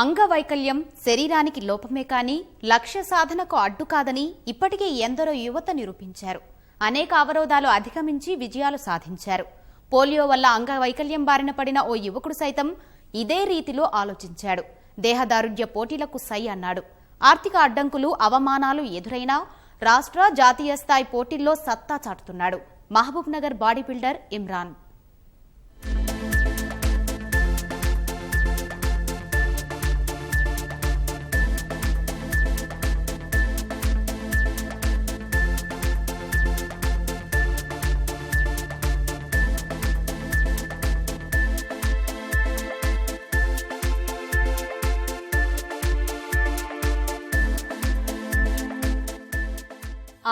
అంగవైకల్యం శరీరానికి లోపమే కానీ లక్ష్య సాధనకు అడ్డు కాదని ఇప్పటికే ఎందరో యువత నిరూపించారు. అనేక అవరోధాలు అధిగమించి విజయాలు సాధించారు. పోలియో వల్ల అంగవైకల్యం బారిన పడిన ఓ యువకుడు సైతం ఇదే రీతిలో ఆలోచించాడు. దేహదారుఢ్య పోటీలకు సై అన్నాడు. ఆర్థిక అడ్డంకులు అవమానాలు ఎదురైనా రాష్ట్ర జాతీయ స్థాయి పోటీల్లో సత్తా చాటుతున్నాడు. Mahabubnagar body builder Imran.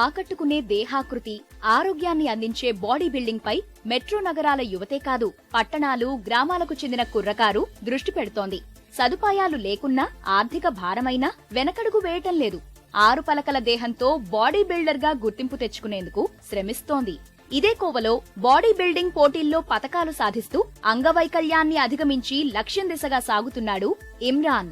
ఆకట్టుకునే దేహాకృతి ఆరోగ్యాన్ని అందించే బాడీ బిల్డింగ్ పై మెట్రో నగరాల యువతే కాదు పట్టణాలు గ్రామాలకు చెందిన కుర్రకారు దృష్టి పెడుతోంది. సదుపాయాలు లేకున్నా ఆర్థిక భారమైనా వెనకడుగు వేయటం లేదు. ఆరు పలకల దేహంతో బాడీ బిల్డర్గా గుర్తింపు తెచ్చుకునేందుకు శ్రమిస్తోంది. ఇదే కోవలో బాడీ బిల్డింగ్ పోటీల్లో పతకాలు సాధిస్తూ అంగవైకల్యాన్ని అధిగమించి లక్ష్యం దిశగా సాగుతున్నాడు ఇమ్రాన్.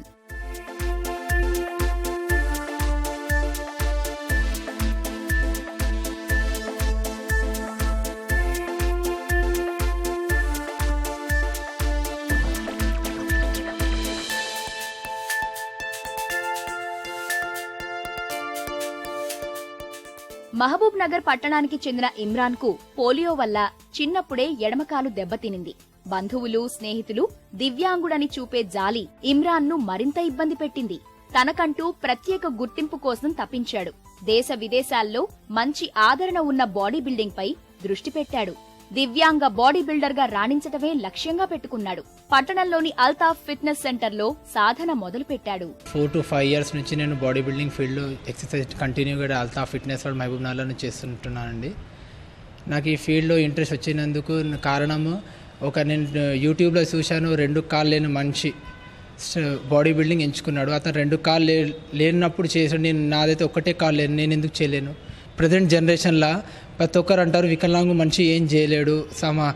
మహబూబ్ నగర్ పట్టణానికి చెందిన ఇమ్రాన్కు పోలియో వల్ల చిన్నప్పుడే ఎడమకాలు దెబ్బతినింది. బంధువులు స్నేహితులు దివ్యాంగుడని చూపే జాలి ఇమ్రాన్ను మరింత ఇబ్బంది పెట్టింది. తనకంటూ ప్రత్యేక గుర్తింపు కోసం తప్పించాడు. దేశ విదేశాల్లో మంచి ఆదరణ ఉన్న బాడీ బిల్డింగ్ పై దృష్టి పెట్టాడు. దివ్యాంగ బాడీ బిల్డర్గా రాణించటమే లక్ష్యంగా పెట్టుకున్నాడు. పట్టణంలోని అల్తాఫ్ ఫిట్నెస్ సెంటర్లో సాధన మొదలుపెట్టాడు. ఫోర్ టు ఫైవ్ ఇయర్స్ నుంచి నేను బాడీ బిల్డింగ్ ఫీల్డ్లో ఎక్సర్సైజ్ కంటిన్యూగా అల్తాఫ్ ఫిట్నెస్ వాడు మహబూబ్ నగర్లో చేస్తుంటున్నానండి. నాకు ఈ ఫీల్డ్లో ఇంట్రెస్ట్ వచ్చినందుకు కారణము ఒక నేను యూట్యూబ్లో చూశాను రెండు కాళ్ళు లేని మనిషి బాడీ బిల్డింగ్ ఎంచుకున్నాడు. అతను రెండు కాళ్ళు లే లేనప్పుడు చేసాడు నేను నాదైతే ఒక్కటే కాలు లేను నేను ఎందుకు చేయలేను? ప్రజెంట్ జనరేషన్లో ప్రతి ఒక్కరు అంటారు వికలాంగు మనిషి ఏం చేయలేడు. సమ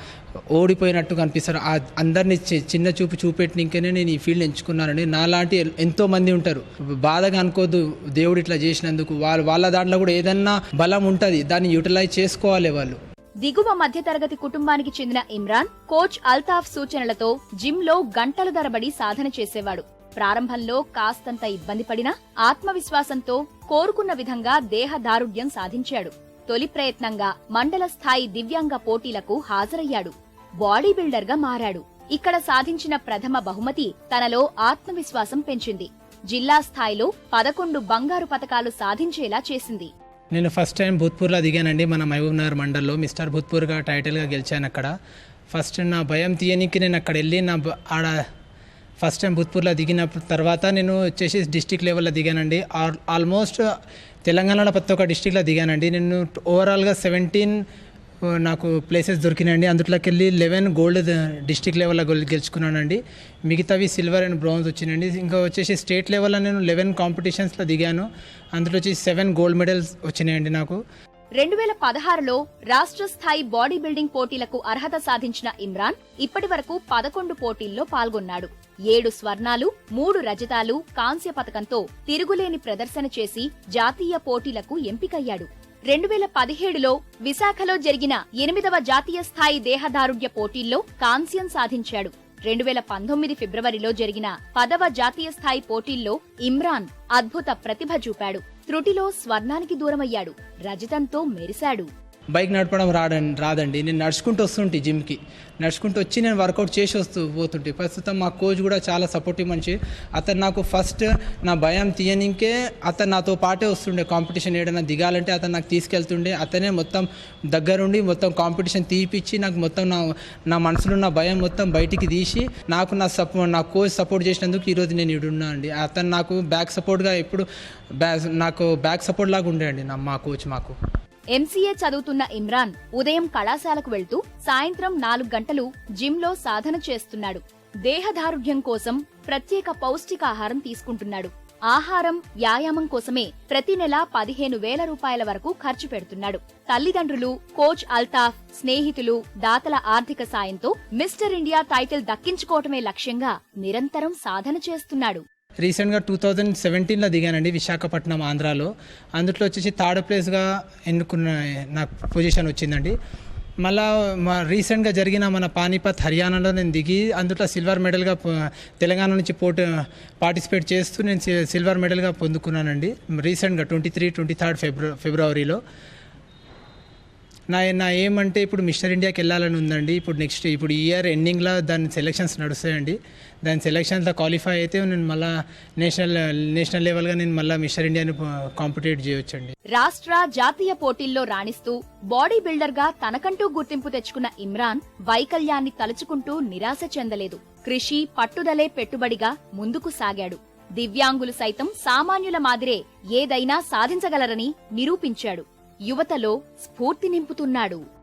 ఓడిపోయినట్టు కనిపిస్తారు. ఆ అందరినీ చి- చిన్న చూపు చూపెట్టినకనే నేను ఈ ఫీల్డ్ ఎంచుకున్నానని నాలాంటి ఎంతో మంది ఉంటారు. బాధగా అనుకోద్దు దేవుడు ఇట్లా చేసినందుకు. వాళ్ళు వాళ్ళ దాంట్లో కూడా ఏదన్నా బలం ఉంటుంది. దాన్ని యూటిలైజ్ చేసుకోవాలి వాళ్ళు. దిగువ మధ్యతరగతి కుటుంబానికి చెందిన ఇమ్రాన్ కోచ్ అల్తాఫ్ సూచనలతో జిమ్లో గంటల ధరబడి సాధన చేసేవాడు. ప్రారంభంలో కాస్తంత ఇబ్బంది పడినా ఆత్మవిశ్వాసంతో కోరుకున్న విధంగా దేహదారుఢ్యం సాధించాడు. తొలి ప్రయత్నంగా మండల స్థాయి దివ్యాంగ పోటీలకు హాజరయ్యాడు. బాడీ బిల్డర్గా మారాడు. ఇక్కడ సాధించిన ప్రథమ బహుమతి తనలో ఆత్మవిశ్వాసం పెంచింది. జిల్లా స్థాయిలో పదకొండు బంగారు పథకాలు సాధించేలా చేసింది. నేను ఫస్ట్ టైం భూత్పూర్లో దిగానండి. మన మహబూబ్ నగర్ మండల్లో మిస్టర్ భూత్పూర్గా టైటిల్గా గెలిచాను అక్కడ. ఫస్ట్ నా భయం తీయనికి నేను అక్కడ వెళ్ళి నా బ- ఆడ ఫస్ట్ టైం భూత్పూర్లో దిగిన తర్వాత నేను వచ్చేసి డిస్టిక్ లెవెల్లో దిగానండి. ఆల్మోస్ట్ తెలంగాణలో ప్రతి ఒక్క డిస్టిక్లో దిగానండి. నేను ఓవరాల్గా సెవెంటీన్ నాకు ప్లేసెస్ దొరికినాయండి. అందులోకి వెళ్ళి లెవెన్ గోల్డ్ డిస్టిక్ లెవెల్లో గెలుచుకున్నానండి. మిగతావి సిల్వర్ అండ్ బ్రౌన్స్ వచ్చినాయండి. ఇంకా వచ్చేసి స్టేట్ లెవెల్లో నేను లెవెన్ కాంపిటీషన్స్లో దిగాను. అందులో వచ్చి సెవెన్ గోల్డ్ మెడల్స్ వచ్చినాయండి నాకు. రెండు వేల పదహారులో రాష్ట్ర స్థాయి బాడీ బిల్డింగ్ పోటీలకు అర్హత సాధించిన ఇమ్రాన్ ఇప్పటి వరకు పదకొండు పోటీల్లో పాల్గొన్నాడు. ఏడు స్వర్ణాలు మూడు రజతాలు కాంస్య పథకంతో తిరుగులేని ప్రదర్శన చేసి జాతీయ పోటీలకు ఎంపికయ్యాడు. రెండు వేల పదిహేడులో విశాఖలో జరిగిన ఎనిమిదవ జాతీయ స్థాయి దేహదారుఢ్య పోటీల్లో కాంస్యం సాధించాడు. రెండు వేల పంతొమ్మిది ఫిబ్రవరిలో జరిగిన పదవ జాతీయ స్థాయి పోటీల్లో ఇమ్రాన్ అద్భుత ప్రతిభ చూపాడు. త్రుటిలో స్వర్ణానికి దూరమయ్యాడు. రజతంతో మెరిశాడు. బైక్ నడపడం రాడండి రాదండి. నేను నడుచుకుంటూ వస్తుంటే జిమ్కి. నడుచుకుంటూ వచ్చి నేను వర్కౌట్ చేసి వస్తూ పోతుంటే. ప్రస్తుతం మా కోచ్ కూడా చాలా సపోర్టివ్ మనిషి అతను నాకు ఫస్ట్ నా భయం తీయనికే అతను నాతో పాటే వస్తుండే కాంపిటీషన్ ఏదైనా దిగాలంటే అతను నాకు తీసుకెళ్తుండే. అతనే మొత్తం దగ్గరుండి మొత్తం కాంపిటీషన్ తీపిచ్చి నాకు మొత్తం నా నా మనసులో ఉన్న భయం మొత్తం బయటికి తీసి నాకు నా సపో నా కోచ్ సపోర్ట్ చేసినందుకు ఈరోజు నేను ఇడున్నా అండి. అతను నాకు బ్యాక్ సపోర్ట్గా ఎప్పుడు బ్యాక్ నాకు బ్యాక్ సపోర్ట్ లాగా ఉండే అండి నా మా కోచ్ మాకు. ఎంసీఏ చదువుతున్న ఇమ్రాన్ ఉదయం కళాశాలకు వెళ్తూ సాయంత్రం నాలుగు గంటలు జిమ్లో సాధన చేస్తున్నాడు. దేహదారుఢ్యం కోసం ప్రత్యేక పౌష్టికాహారం తీసుకుంటున్నాడు. ఆహారం వ్యాయామం కోసమే ప్రతి నెల పదిహేను వేల రూపాయల వరకు ఖర్చు పెడుతున్నాడు. తల్లిదండ్రులు కోచ్ అల్తాఫ్ స్నేహితులు దాతల ఆర్థిక సాయంతో మిస్టర్ ఇండియా టైటిల్ దక్కించుకోవటమే లక్ష్యంగా నిరంతరం సాధన చేస్తున్నాడు. రీసెంట్గా టూ థౌజండ్ సెవెంటీన్లో దిగానండి విశాఖపట్నం ఆంధ్రాలో. అందులో వచ్చేసి థర్డ్ ప్లేస్గా ఎన్నుకున్న నాకు పొజిషన్ వచ్చిందండి. మళ్ళా మా రీసెంట్గా జరిగిన మన పానీపత్ హర్యానాలో నేను దిగి అందులో సిల్వర్ మెడల్గా తెలంగాణ నుంచి పోటీ పార్టిసిపేట్ చేస్తూ నేను సి- సిల్వర్ మెడల్గా పొందుకున్నానండి. రీసెంట్గా ట్వంటీ త్రీ ట్వంటీ థర్డ్ ఫిబ్ర ఫిబ్రవరిలో. నా నా ఏమంటే ఇప్పుడు మిస్టర్ ఇండియాకి వెళ్ళాలని ఉందండి. ఇప్పుడు నెక్స్ట్ ఇప్పుడు ఇయర్ ఎండింగ్లో దాని సెలెక్షన్స్ నడుస్తాయండి. దాని సెలెక్షన్స్లో క్వాలిఫై అయితే నేను మళ్ళీ నేషనల్ నేషనల్ లెవెల్గా నేను మళ్ళీ మిస్టర్ ఇండియాని కాంపిటేట్ చేయొచ్చండి. రాష్ట్ర జాతీయ పోటీల్లో రాణిస్తూ బాడీ బిల్డర్గా తనకంటూ గుర్తింపు తెచ్చుకున్న ఇమ్రాన్ వైకల్యాన్ని తలుచుకుంటూ నిరాశ చెందలేదు. కృషి పట్టుదలే పెట్టుబడిగా ముందుకు సాగాడు. దివ్యాంగులు సైతం సామాన్యుల మాదిరే ఏదైనా సాధించగలరని నిరూపించాడు. యువతలో స్ఫూర్తి నింపుతున్నాడు.